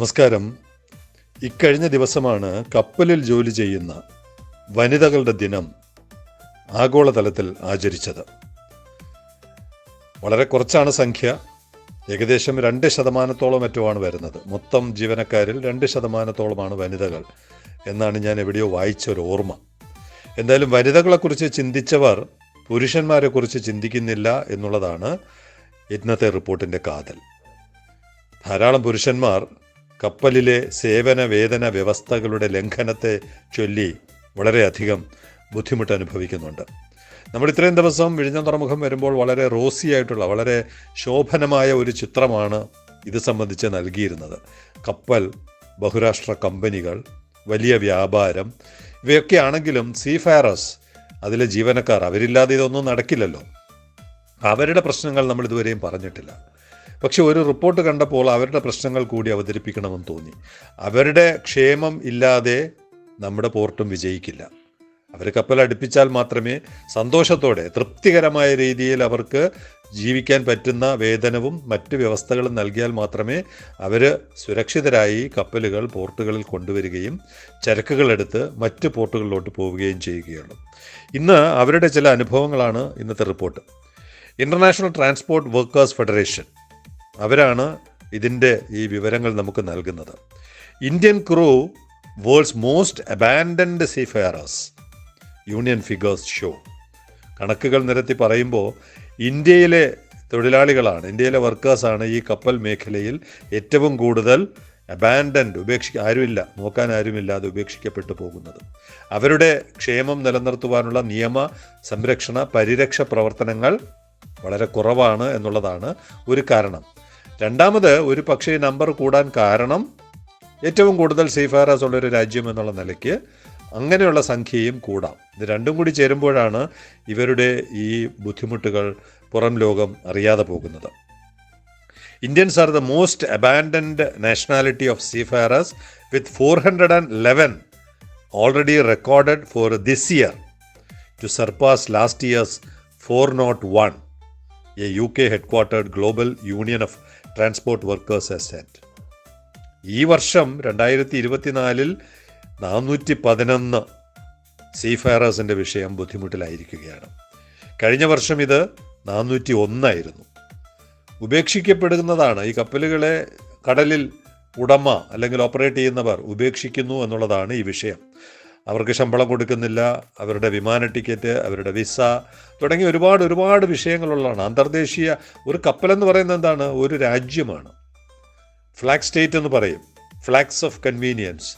നമസ്കാരം. ഇക്കഴിഞ്ഞ ദിവസമാണ് കപ്പലിൽ ജോലി ചെയ്യുന്ന വനിതകളുടെ ദിനം ആഗോളതലത്തിൽ ആചരിച്ചത്. വളരെ കുറച്ചാണ് സംഖ്യ. ഏകദേശം രണ്ട് ശതമാനത്തോളം മറ്റുമാണ് വരുന്നത്. മൊത്തം ജീവനക്കാരിൽ രണ്ട് ശതമാനത്തോളമാണ് വനിതകൾ എന്നാണ് ഞാൻ എവിടെയോ വായിച്ച ഒരു ഓർമ്മ. എന്തായാലും വനിതകളെക്കുറിച്ച് ചിന്തിച്ചവർ പുരുഷന്മാരെക്കുറിച്ച് ചിന്തിക്കുന്നില്ല എന്നുള്ളതാണ് ഇന്നത്തെ റിപ്പോർട്ടിന്റെ കാതൽ. ധാരാളം പുരുഷന്മാർ കപ്പലിലെ സേവന വേതന വ്യവസ്ഥകളുടെ ലംഘനത്തെ ചൊല്ലി വളരെയധികം ബുദ്ധിമുട്ട് അനുഭവിക്കുന്നുണ്ട്. നമ്മൾ ഇത്രയും ദിവസം വിഴിഞ്ഞം തുറമുഖം വരുമ്പോൾ വളരെ റോസി ആയിട്ടുള്ള വളരെ ശോഭനമായ ഒരു ചിത്രമാണ് ഇത് സംബന്ധിച്ച് നൽകിയിരുന്നത്. കപ്പൽ ബഹുരാഷ്ട്ര കമ്പനികൾ വലിയ വ്യാപാരം ഇവയൊക്കെ ആണെങ്കിലും സീഫയറസ് അതിലെ ജീവനക്കാർ അവരില്ലാതെ ഇതൊന്നും നടക്കില്ലല്ലോ. അവരുടെ പ്രശ്നങ്ങൾ നമ്മൾ ഇതുവരെയും പറഞ്ഞിട്ടില്ല. പക്ഷെ ഒരു റിപ്പോർട്ട് കണ്ടപ്പോൾ അവരുടെ പ്രശ്നങ്ങൾ കൂടി അവതരിപ്പിക്കണമെന്ന് തോന്നി. അവരുടെ ക്ഷേമം ഇല്ലാതെ നമ്മുടെ പോർട്ടും വിജയിക്കില്ല. അവർ കപ്പൽ അടുപ്പിച്ചാൽ മാത്രമേ സന്തോഷത്തോടെ തൃപ്തികരമായ രീതിയിൽ അവർക്ക് ജീവിക്കാൻ പറ്റുന്ന വേതനവും മറ്റ് വ്യവസ്ഥകളും നൽകിയാൽ മാത്രമേ അവർ സുരക്ഷിതരായി കപ്പലുകൾ പോർട്ടുകളിൽ കൊണ്ടുവരികയും ചരക്കുകളെടുത്ത് മറ്റ് പോർട്ടുകളിലോട്ട് പോവുകയും ചെയ്യുകയുള്ളൂ. ഇന്ന് അവരുടെ ചില അനുഭവങ്ങളാണ് ഇന്നത്തെ report. International transport workers federation അവരാണ് ഇതിന്റെ ഈ വിവരങ്ങൾ നമുക്ക് നൽകുന്നത്. Indian crew world's most abandoned seafarers union figures show. കണക്കുകൾ നിരത്തി പറയുമ്പോൾ ഇന്ത്യയിലെ തൊഴിലാളികളാണ് ഇന്ത്യയിലെ വർക്കേഴ്സാണ് ഈ കപ്പൽ മേഖലയിൽ ഏറ്റവും കൂടുതൽ അബാൻഡൻഡ് ഉപേക്ഷി ആരുമില്ല നോക്കാൻ ആരുമില്ലാതെ ഉപേക്ഷിക്കപ്പെട്ടു പോകുന്നത്. അവരുടെ ക്ഷേമം നിലനിർത്തുവാനുള്ള നിയമ സംരക്ഷണ പരിരക്ഷ പ്രവർത്തനങ്ങൾ വളരെ കുറവാണ് എന്നുള്ളതാണ് ഒരു കാരണം. രണ്ടാമത് ഒരു പക്ഷേ നമ്പർ കൂടാൻ കാരണം ഏറ്റവും കൂടുതൽ സീഫാറാസ് ഉള്ളൊരു രാജ്യം എന്നുള്ള നിലയ്ക്ക് അങ്ങനെയുള്ള സംഖ്യയും കൂടാം. ഇത് രണ്ടും കൂടി ചേരുമ്പോഴാണ് ഇവരുടെ ഈ ബുദ്ധിമുട്ടുകൾ പുറം ലോകം അറിയാതെ പോകുന്നത്. Indians are the most abandoned nationality of seafarers with four hundred and eleven already recorded for this year to surpass last years for not one a U K headquartered global union of transport workers set ഈ വർഷം രണ്ടായിരത്തി ഇരുപത്തിനാലിൽ നാനൂറ്റി പതിനൊന്ന് സീഫയറേഴ്സിന്റെ വിഷയം ബുദ്ധിമുട്ടിലായിരിക്കുകയാണ്. കഴിഞ്ഞ വർഷം ഇത് നാനൂറ്റി ഒന്നായിരുന്നു ഉപേക്ഷിക്കപ്പെടുന്നതാണ് ഈ കപ്പലുകളെ കടലിൽ ഉടമ അല്ലെങ്കിൽ ഓപ്പറേറ്റ് ചെയ്യുന്നവർ ഉപേക്ഷിക്കുന്നു എന്നുള്ളതാണ് ഈ വിഷയം. അവർക്ക് ശമ്പളം കൊടുക്കുന്നില്ല അവരുടെ വിമാന ടിക്കറ്റ് അവരുടെ വിസ തുടങ്ങി ഒരുപാട് ഒരുപാട് വിഷയങ്ങളുള്ളതാണ്. അന്തർദേശീയ ഒരു കപ്പലെന്ന് പറയുന്നത് എന്താണ്? ഒരു രാജ്യമാണ്. ഫ്ലാഗ് സ്റ്റേറ്റ് എന്ന് പറയും. Flags of convenience.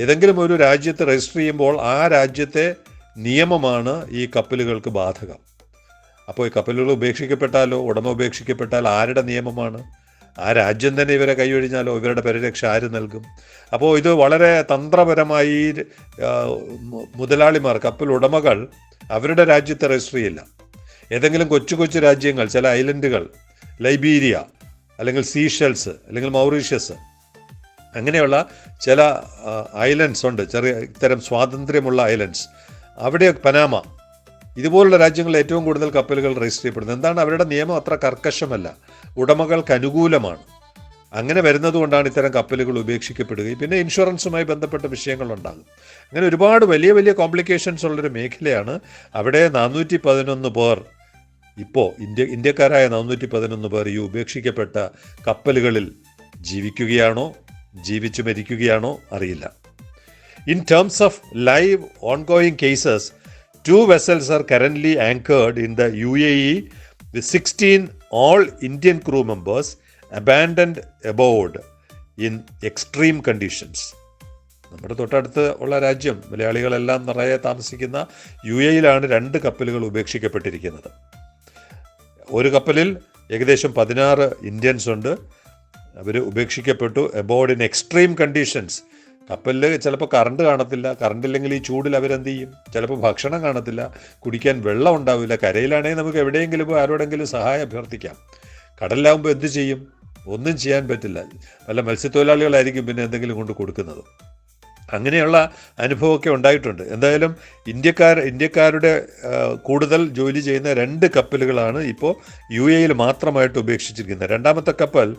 ഏതെങ്കിലും ഒരു രാജ്യത്ത് രജിസ്റ്റർ ചെയ്യുമ്പോൾ ആ രാജ്യത്തെ നിയമമാണ് ഈ കപ്പലുകൾക്ക് ബാധകം. അപ്പോൾ ഈ കപ്പലുകൾ ഉപേക്ഷിക്കപ്പെട്ടാലോ ഉടമ ഉപേക്ഷിക്കപ്പെട്ടാൽ ആരുടെ നിയമമാണ്? ആ രാജ്യം തന്നെ ഇവരെ കൈയൊഴിഞ്ഞാലോ? ഇവരുടെ പരിരക്ഷ ആര് നൽകും? അപ്പോൾ ഇത് വളരെ തന്ത്രപരമായി മുതലാളിമാർ കപ്പൽ ഉടമകൾ അവരുടെ രാജ്യത്തെ രജിസ്റ്റർ ചെയ്യില്ല. ഏതെങ്കിലും കൊച്ചു കൊച്ചു രാജ്യങ്ങൾ ചില ഐലൻഡുകൾ ലൈബീരിയ അല്ലെങ്കിൽ സീഷെൽസ് അല്ലെങ്കിൽ മൗറീഷ്യസ് അങ്ങനെയുള്ള ചില ഐലൻഡ്സ് ഉണ്ട്. ചെറിയ ഇത്തരം സ്വാതന്ത്ര്യമുള്ള ഐലൻഡ്സ് അവിടെ പനാമ ഇതുപോലുള്ള രാജ്യങ്ങളിൽ ഏറ്റവും കൂടുതൽ കപ്പലുകൾ രജിസ്റ്റർ ചെയ്യപ്പെടുന്നത്. എന്താണ്? അവരുടെ നിയമം അത്ര കർക്കശമല്ല. ഉടമകൾക്ക് അനുകൂലമാണ്. അങ്ങനെ വരുന്നതുകൊണ്ടാണ് ഇത്തരം കപ്പലുകൾ ഉപേക്ഷിക്കപ്പെടുകയും പിന്നെ ഇൻഷുറൻസുമായി ബന്ധപ്പെട്ട വിഷയങ്ങളുണ്ടാകും. അങ്ങനെ ഒരുപാട് വലിയ വലിയ കോംപ്ലിക്കേഷൻസ് ഉള്ളൊരു മേഖലയാണ് അവിടെ നാനൂറ്റി പതിനൊന്ന് പേർ ഇപ്പോൾ ഇന്ത്യ ഇന്ത്യക്കാരായ നാനൂറ്റി പതിനൊന്ന് പേർ ഈ ഉപേക്ഷിക്കപ്പെട്ട കപ്പലുകളിൽ ജീവിക്കുകയാണോ ജീവിച്ചു മരിക്കുകയാണോ അറിയില്ല. In terms of live ongoing cases, two vessels are currently anchored in the UAE with 16 all Indian crew members abandoned aboard in extreme conditions. നമ്മുടെ തൊട്ടടുത്ത് ഉള്ള രാജ്യം മലയാളികളെല്ലാം നിറയെ താമസിക്കുന്ന യു എയിലാണ് രണ്ട് കപ്പലുകൾ ഉപേക്ഷിക്കപ്പെട്ടിരിക്കുന്നത്. ഒരു കപ്പലിൽ ഏകദേശം പതിനാറ് ഇന്ത്യൻസ് ഉണ്ട്. അവർ ഉപേക്ഷിക്കപ്പെട്ടു അബോർഡ് ഇൻ എക്സ്ട്രീം കണ്ടീഷൻസ് കപ്പലിൽ ചിലപ്പോൾ കറണ്ട് കാണത്തില്ല. കറണ്ട് ഇല്ലെങ്കിൽ ഈ ചൂടിൽ അവരെന്ത് ചെയ്യും? ചിലപ്പോൾ ഭക്ഷണം കാണത്തില്ല. കുടിക്കാൻ വെള്ളം ഉണ്ടാവില്ല. കരയിലാണെങ്കിൽ നമുക്ക് എവിടെയെങ്കിലും ആരോടെങ്കിലും സഹായം അഭ്യർത്ഥിക്കാം. കടലിലാകുമ്പോൾ എന്ത് ചെയ്യും? ഒന്നും ചെയ്യാൻ പറ്റില്ല. വല്ല മത്സ്യത്തൊഴിലാളികളായിരിക്കും പിന്നെ എന്തെങ്കിലും കൊണ്ട് കൊടുക്കുന്നത്. അങ്ങനെയുള്ള അനുഭവമൊക്കെ ഉണ്ടായിട്ടുണ്ട്. എന്തായാലും ഇന്ത്യക്കാർ ഇന്ത്യക്കാരുടെ കൂടുതൽ ജോലി ചെയ്യുന്ന രണ്ട് കപ്പലുകളാണ് ഇപ്പോൾ യു എയിൽ മാത്രമായിട്ട് ഉപേക്ഷിച്ചിരിക്കുന്നത്. രണ്ടാമത്തെ കപ്പൽ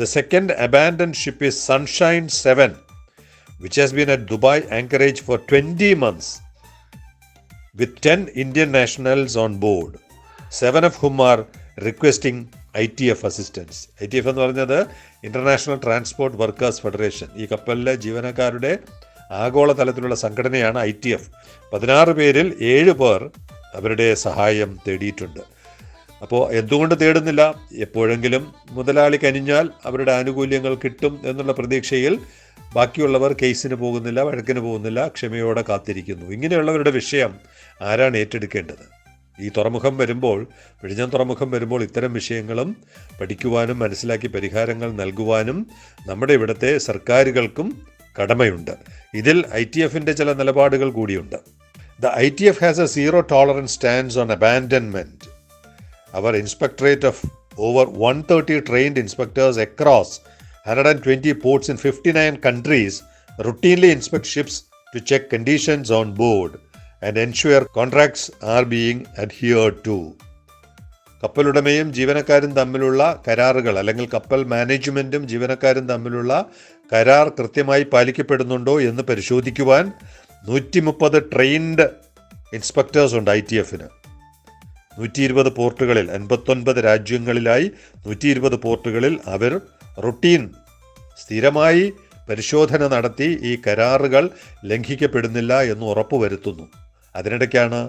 the second abandon ship is sunshine 7, which has been at Dubai anchorage for 20 months with 10 Indian nationals on board, seven of whom are requesting ITF assistance. ITF എന്ന് പറഞ്ഞത് ഇന്റർനാഷണൽ ട്രാൻസ്പോർട്ട് വർക്കേഴ്സ് ഫെഡറേഷൻ ഈ കപ്പലിലെ ജീവനക്കാരുടെ ആഗോള തലത്തിലുള്ള സംഘടനയാണ് I T F പതിനാറ് പേരിൽ ഏഴ് പേർ അവരുടെ സഹായം തേടിയിട്ടുണ്ട് അപ്പോൾ എന്തുകൊണ്ട് തേടുന്നില്ല? എപ്പോഴെങ്കിലും മുതലാളി കനിഞ്ഞാൽ അവരുടെ ആനുകൂല്യങ്ങൾ കിട്ടും എന്നുള്ള പ്രതീക്ഷയിൽ ബാക്കിയുള്ളവർ കേസിന് പോകുന്നില്ല വഴക്കിന് പോകുന്നില്ല ക്ഷമയോടെ കാത്തിരിക്കുന്നു. ഇങ്ങനെയുള്ളവരുടെ വിഷയം ആരാണ് ഏറ്റെടുക്കേണ്ടത്? ഈ തുറമുഖം വരുമ്പോൾ വിഴിഞ്ഞം തുറമുഖം വരുമ്പോൾ ഇത്തരം വിഷയങ്ങളും പഠിക്കുവാനും മനസ്സിലാക്കി പരിഹാരങ്ങൾ നൽകുവാനും നമ്മുടെ ഇവിടുത്തെ സർക്കാരുകൾക്കും കടമയുണ്ട്. ഇതിൽ ഐ ടി എഫിന്റെ ചില നിലപാടുകൾ കൂടിയുണ്ട്. The I T F has a zero tolerance stands on abandonment our inspectorate of over one thirty trained inspectors across hundred and twenty ports in fifty nine countries routinely inspect ships to check conditions on board and ensure contracts are being adhered to കപ്പലുടമയും ജീവനക്കാരും തമ്മിലുള്ള കരാറുകൾ അല്ലെങ്കിൽ കപ്പൽ മാനേജ്മെന്റും ജീവനക്കാരും തമ്മിലുള്ള കരാർ കൃത്യമായി പാലിക്കപ്പെടുന്നുണ്ടോ എന്ന് പരിശോധിക്കുവാൻ നൂറ്റി മുപ്പത് ട്രെയിൻഡ് ഇൻസ്പെക്ടേഴ്സ് ഉണ്ട് ഐ ടി എഫിന്. നൂറ്റി ഇരുപത് പോർട്ടുകളിൽ എൺപത്തൊൻപത് രാജ്യങ്ങളിലായി നൂറ്റി ഇരുപത് പോർട്ടുകളിൽ അവർ റുട്ടീൻ സ്ഥിരമായി പരിശോധന നടത്തി ഈ കരാറുകൾ ലംഘിക്കപ്പെടുന്നില്ല എന്ന് ഉറപ്പുവരുത്തുന്നു. അതിനിടയ്ക്കാണ്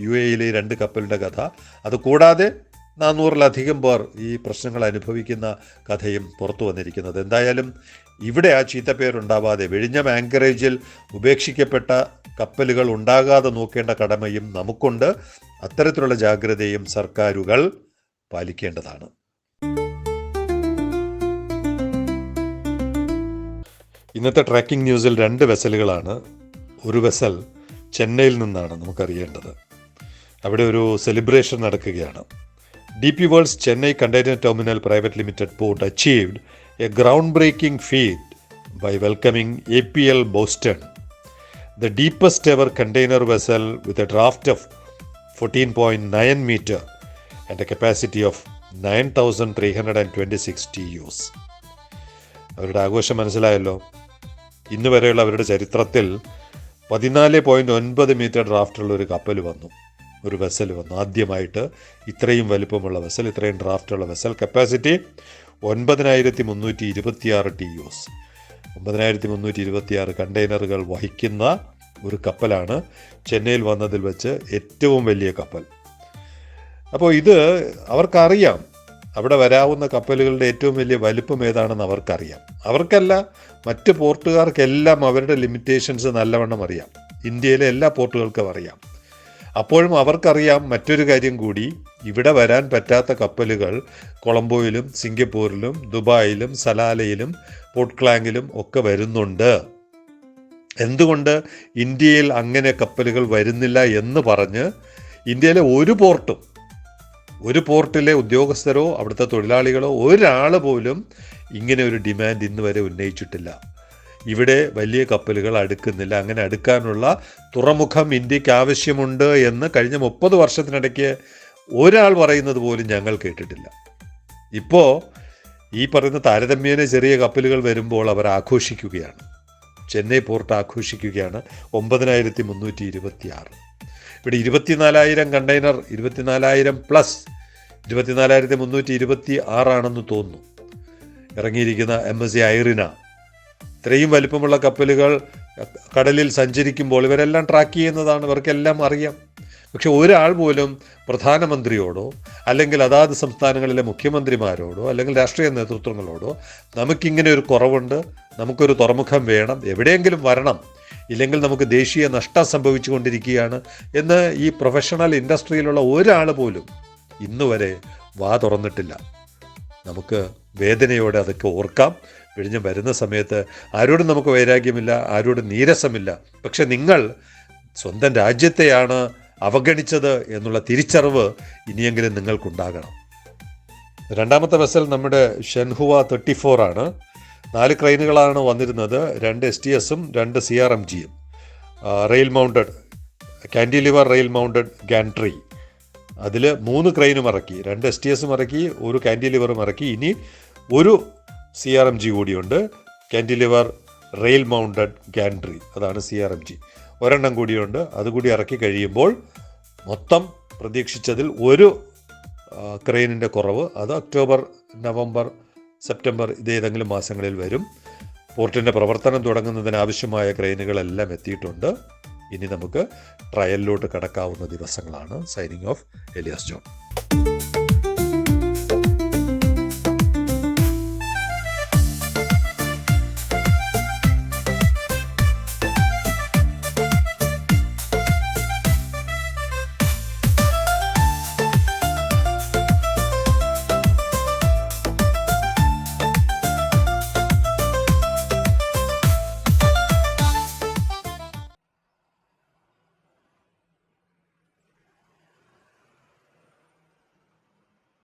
യു എയിലെ രണ്ട് കപ്പലിന്റെ കഥ. അതുകൂടാതെ നാനൂറിലധികം പേർ ഈ പ്രശ്നങ്ങൾ അനുഭവിക്കുന്ന കഥയും പുറത്തു വന്നിരിക്കുന്നത്. എന്തായാലും ഇവിടെ ആ ചീത്തപ്പേരുണ്ടാവാതെ വിഴിഞ്ഞം ആങ്കറേജിൽ ഉപേക്ഷിക്കപ്പെട്ട കപ്പലുകൾ ഉണ്ടാകാതെ നോക്കേണ്ട കടമയും നമുക്കുണ്ട്. അത്തരത്തിലുള്ള ജാഗ്രതയും സർക്കാരുകൾ പാലിക്കേണ്ടതാണ്. ഇന്നത്തെ ട്രാക്കിംഗ് ന്യൂസിൽ രണ്ട് വെസലുകളാണ്. ഒരു വെസൽ ചെന്നൈയിൽ നിന്നാണ് നമുക്കറിയേണ്ടത്. അവിടെ ഒരു സെലിബ്രേഷൻ നടക്കുകയാണ്. D P world's Chennai container terminal private limited port achieved a ground breaking feat by welcoming A P L Boston. the deepest ever container vessel with a draft of 14.9 meter and a capacity of 9,326 TUs. അവരുടെ ആഘോഷം മനസ്സിലായല്ലോ? ഇന്ന് വരെയുള്ള അവരുടെ ചരിത്രത്തിൽ പതിനാല് point ഒൻപത് metre ഡ്രാഫ്റ്റുള്ള ഒരു കപ്പൽ വന്നു. ഒരു വെസൽ വന്നു. ആദ്യമായിട്ട് ഇത്രയും വലിപ്പമുള്ള വെസൽ ഇത്രയും ഡ്രാഫ്റ്റുള്ള വെസൽ കപ്പാസിറ്റി ഒൻപതിനായിരത്തി മുന്നൂറ്റി ഇരുപത്തിയാറ് ടി യൂസ് ഒമ്പതിനായിരത്തി മുന്നൂറ്റി ഇരുപത്തിയാറ് കണ്ടെയ്നറുകൾ വഹിക്കുന്ന ഒരു കപ്പലാണ് ചെന്നൈയിൽ വന്നതിൽ വെച്ച് ഏറ്റവും വലിയ കപ്പൽ. അപ്പോൾ ഇത് അവർക്കറിയാം. അവിടെ വരാവുന്ന കപ്പലുകളുടെ ഏറ്റവും വലിയ വലിപ്പം ഏതാണെന്ന് അവർക്കറിയാം. അവർക്കല്ല മറ്റ് പോർട്ടുകാർക്കെല്ലാം അവരുടെ ലിമിറ്റേഷൻസ് നല്ലവണ്ണം അറിയാം. ഇന്ത്യയിലെ എല്ലാ പോർട്ടുകൾക്കും അറിയാം. അപ്പോഴും അവർക്കറിയാം മറ്റൊരു കാര്യം കൂടി ഇവിടെ വരാൻ പറ്റാത്ത കപ്പലുകൾ കൊളംബോയിലും സിംഗപ്പൂരിലും ദുബായിലും സലാലയിലും പോർട്ട് ക്ലാങ്ങിലും ഒക്കെ വരുന്നുണ്ട്. എന്തുകൊണ്ട് ഇന്ത്യയിൽ അങ്ങനെ കപ്പലുകൾ വരുന്നില്ല എന്ന് പറഞ്ഞ് ഇന്ത്യയിലെ ഒരു പോർട്ടും ഒരു പോർട്ടിലെ ഉദ്യോഗസ്ഥരോ അവിടുത്തെ തൊഴിലാളികളോ ഒരാൾ പോലും ഇങ്ങനെ ഒരു ഡിമാൻഡ് ഇന്ന് വരെ ഉന്നയിച്ചിട്ടില്ല. ഇവിടെ വലിയ കപ്പലുകൾ അടുക്കുന്നില്ല. അങ്ങനെ അടുക്കാനുള്ള തുറമുഖം ഇന്ത്യയ്ക്ക് ആവശ്യമുണ്ട് എന്ന് കഴിഞ്ഞ മുപ്പത് വർഷത്തിനിടയ്ക്ക് ഒരാൾ പറയുന്നത് പോലും ഞങ്ങൾ കേട്ടിട്ടില്ല. ഇപ്പോൾ ഈ പറയുന്ന താരതമ്യേന ചെറിയ കപ്പലുകൾ വരുമ്പോൾ അവർ ആഘോഷിക്കുകയാണ്. ചെന്നൈ പോർട്ട് ആഘോഷിക്കുകയാണ് ഒമ്പതിനായിരത്തി മുന്നൂറ്റി ഇരുപത്തി ആറ് ഇവിടെ ഇരുപത്തിനാലായിരം കണ്ടെയ്നർ ഇരുപത്തിനാലായിരം പ്ലസ് ഇരുപത്തിനാലായിരത്തി മുന്നൂറ്റി ഇരുപത്തി ആറാണെന്ന് തോന്നുന്നു. ഇറങ്ങിയിരിക്കുന്ന എം എസ് സി ഐറിന ഇത്രയും വലിപ്പമുള്ള കപ്പലുകൾ കടലിൽ സഞ്ചരിക്കുമ്പോൾ ഇവരെല്ലാം ട്രാക്ക് ചെയ്യുന്നതാണ് ഇവർക്കെല്ലാം അറിയാം. പക്ഷെ ഒരാൾ പോലും പ്രധാനമന്ത്രിയോടോ അല്ലെങ്കിൽ അതാത് സംസ്ഥാനങ്ങളിലെ മുഖ്യമന്ത്രിമാരോടോ അല്ലെങ്കിൽ രാഷ്ട്രീയ നേതൃത്വങ്ങളോടോ നമുക്കിങ്ങനെ ഒരു കുറവുണ്ട് നമുക്കൊരു തുറമുഖം വേണം എവിടെയെങ്കിലും വരണം ഇല്ലെങ്കിൽ നമുക്ക് ദേശീയ നഷ്ടം സംഭവിച്ചുകൊണ്ടിരിക്കുകയാണ് എന്ന് ഈ പ്രൊഫഷണൽ ഇൻഡസ്ട്രിയിലുള്ള ഒരാൾ പോലും ഇന്ന് വരെ വാ തുറന്നിട്ടില്ല. നമുക്ക് വേദനയോടെ അതൊക്കെ ഓർക്കാം. പിഴിഞ്ഞ് വരുന്ന സമയത്ത് ആരോടും നമുക്ക് വൈരാഗ്യമില്ല ആരോടും നീരസമില്ല. പക്ഷെ നിങ്ങൾ സ്വന്തം രാജ്യത്തെയാണ് അവഗണിച്ചത് എന്നുള്ള തിരിച്ചറിവ് ഇനിയെങ്കിലും നിങ്ങൾക്കുണ്ടാകണം. രണ്ടാമത്തെ വെസൽ നമ്മുടെ ഷെൻഹുവ തേർട്ടി ഫോർ ആണ്. നാല് ക്രെയിനുകളാണ് വന്നിരുന്നത്. രണ്ട് എസ് ടി എസും രണ്ട് സി ആർ എം ജിയും rail mounted cantilever rail mounted gantry അതിൽ മൂന്ന് ക്രെയിനും ഇറക്കി രണ്ട് എസ് ടി എസും ഇറക്കി ഒരു കാൻഡിലിവറും ഇറക്കി. ഇനി ഒരു സി ആർ എം ജി കൂടിയുണ്ട്. കാൻഡിലിവർ റെയിൽ മൗണ്ടഡ് ഗാൻട്രി അതാണ് സി ആർ എം ജി ഒരെണ്ണം കൂടിയുണ്ട്. അതുകൂടി ഇറക്കി കഴിയുമ്പോൾ മൊത്തം പ്രതീക്ഷിച്ചതിൽ ഒരു ക്രെയിനിന്റെ കുറവ്. അത് ഒക്ടോബർ നവംബർ സെപ്റ്റംബർ ഇതേതെങ്കിലും മാസങ്ങളിൽ വരും. പോർട്ടിന്റെ പ്രവർത്തനം തുടങ്ങുന്നതിനാവശ്യമായ ക്രെയിനുകളെല്ലാം എത്തിയിട്ടുണ്ട്. ഇനി നമുക്ക് ട്രയലിലോട്ട് കടക്കാവുന്ന ദിവസങ്ങളാണ്. Signing off Elias John.